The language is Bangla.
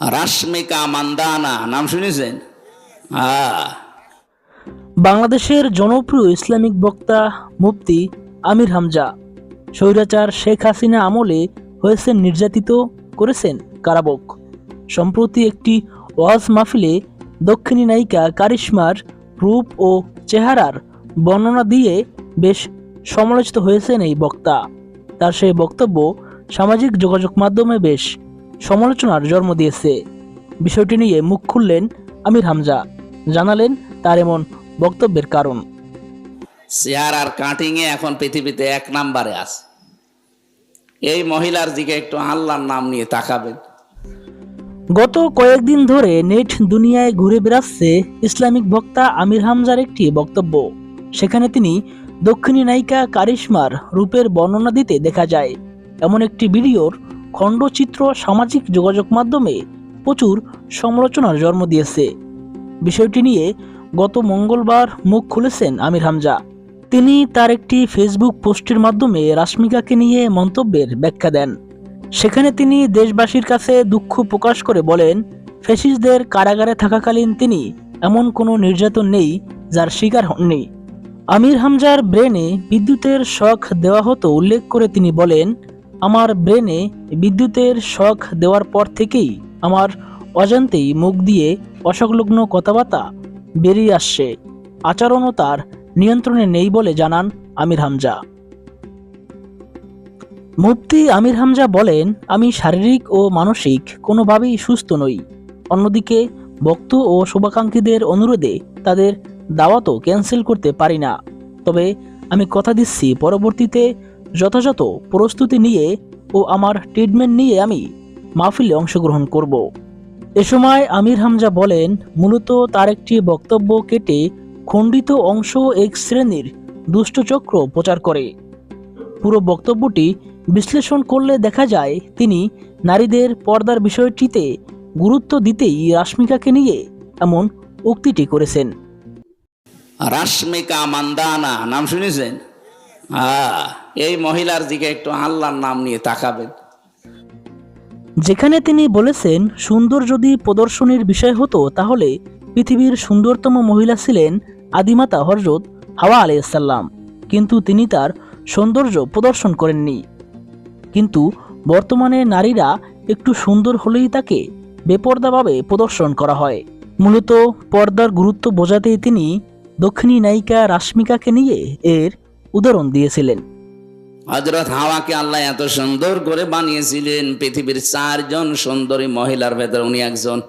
রাশ্মিকা মান্দানা নাম শুনেছেন? হ্যাঁ। বাংলাদেশের জনপ্রিয় ইসলামিক বক্তা মুফতি আমির হামজা, স্বৈরাচার শেখ হাসিনা আমলে হয়েছেন নির্যাতিত করেছেন কারাবক। সম্প্রতি একটি ওয়াজ মাহফিলে দক্ষিণী নায়িকা কারিশ্মার রূপ ও চেহারার বর্ণনা দিয়ে বেশ সমালোচিত হয়েছেন এই বক্তা। তার সেই বক্তব্য সামাজিক যোগাযোগ মাধ্যমে বেশ সমালোচনার জন্ম দিয়েছে। বিষয়টি নিয়ে মুখ খুললেন আমির হামজা। জানালেন তার এমন বক্তব্যের কারণ। চেহারার কাটিং এ এখন পৃথিবীতে এক নাম্বারে আছে। এই মহিলার দিকে একটু আল্লাহর নাম নিয়ে তাকাবেন। গত কয়েকদিন ধরে নেট দুনিয়ায় ঘুরে বেড়াচ্ছে ইসলামিক বক্তা আমির হামজার একটি বক্তব্য। সেখানে তিনি দক্ষিণী নায়িকা কারিশমার রূপের বর্ণনা দিতে দেখা যায়। এমন একটি ভিডিওর খণ্ডচিত্র সামাজিক যোগাযোগ মাধ্যমে প্রচুর সমালোচনার জন্ম দিয়েছে। বিষয়টি নিয়ে গত মঙ্গলবার মুখ খুলেছেন আমির হামজা। তিনি তার একটি ফেসবুক পোস্টের মাধ্যমে রাশ্মিকাকে নিয়ে মন্তব্যের ব্যাখ্যা দেন। সেখানে তিনি দেশবাসীর কাছে দুঃখ প্রকাশ করে বলেন, ফ্যাসিস্টদের কারাগারে থাকাকালীন তিনি এমন কোনো নির্যাতন নেই যার শিকার হননি। আমির হামজার ব্রেনে বিদ্যুতের শখ দেওয়া হতো উল্লেখ করে তিনি বলেন আমার ব্রেনে বিদ্যুতের শখ দেওয়ার পর থেকেই আমার অজান্তেই মুখ দিয়ে অসংলগ্ন কথাবার্তা বেরিয়ে আসছে। আচরণও তার নিয়ন্ত্রণে নেই বলে জানান আমির হামজা। মুফতি আমির হামজা বলেন, আমি শারীরিক ও মানসিক কোনোভাবেই সুস্থ নই। অন্যদিকে, ভক্ত ও শুভাকাঙ্ক্ষীদের অনুরোধে তাদের দাওয়াতও ক্যান্সেল করতে পারি না। তবে আমি কথা দিচ্ছি পরবর্তীতে যথাযথ প্রস্তুতি নিয়ে ও আমার ট্রিটমেন্ট নিয়ে আমি মাহফিলে অংশগ্রহণ করব। এ সময় আমির হামজা বলেন, মূলত তার একটি বক্তব্য কেটে খণ্ডিত অংশ এক শ্রেণির দুষ্টচক্র প্রচার করে। পুরো বক্তব্যটি বিশ্লেষণ করলে দেখা যায়, তিনি নারীদের পর্দার বিষয়টিতে গুরুত্ব দিতেই রাশ্মিকাকে নিয়ে এমন উক্তিটি করেছেন। রাশ্মিকা মান্দানা, নাম শুনেছেন? এই মহিলার দিকে একটু আল্লাহর নাম নিয়ে তাকাবেন। যেখানে তিনি বলেছেন, সুন্দর যদি প্রদর্শনীর বিষয় হতো, তাহলে পৃথিবীর সুন্দরতম মহিলা ছিলেন আদিমাতা হজরত হাওয়া আলাইসাল্লাম কিন্তু তিনি তার সৌন্দর্য প্রদর্শন করেননি। কিন্তু বর্তমানে নারীরা একটু সুন্দর হলেই তাকে বেপর্দাভাবে প্রদর্শন করা হয়। মূলত পর্দার গুরুত্ব বোঝাতেই তিনি দক্ষিণী নায়িকা রাশ্মিকাকে নিয়ে এর উদাহরণ দিয়েছিলেন। হজরত হাওয়াকে আল্লাহ এত সুন্দর করে বানিয়েছিলেন, পৃথিবীর চারজন সুন্দরী মহিলার ভেতর উনি একজন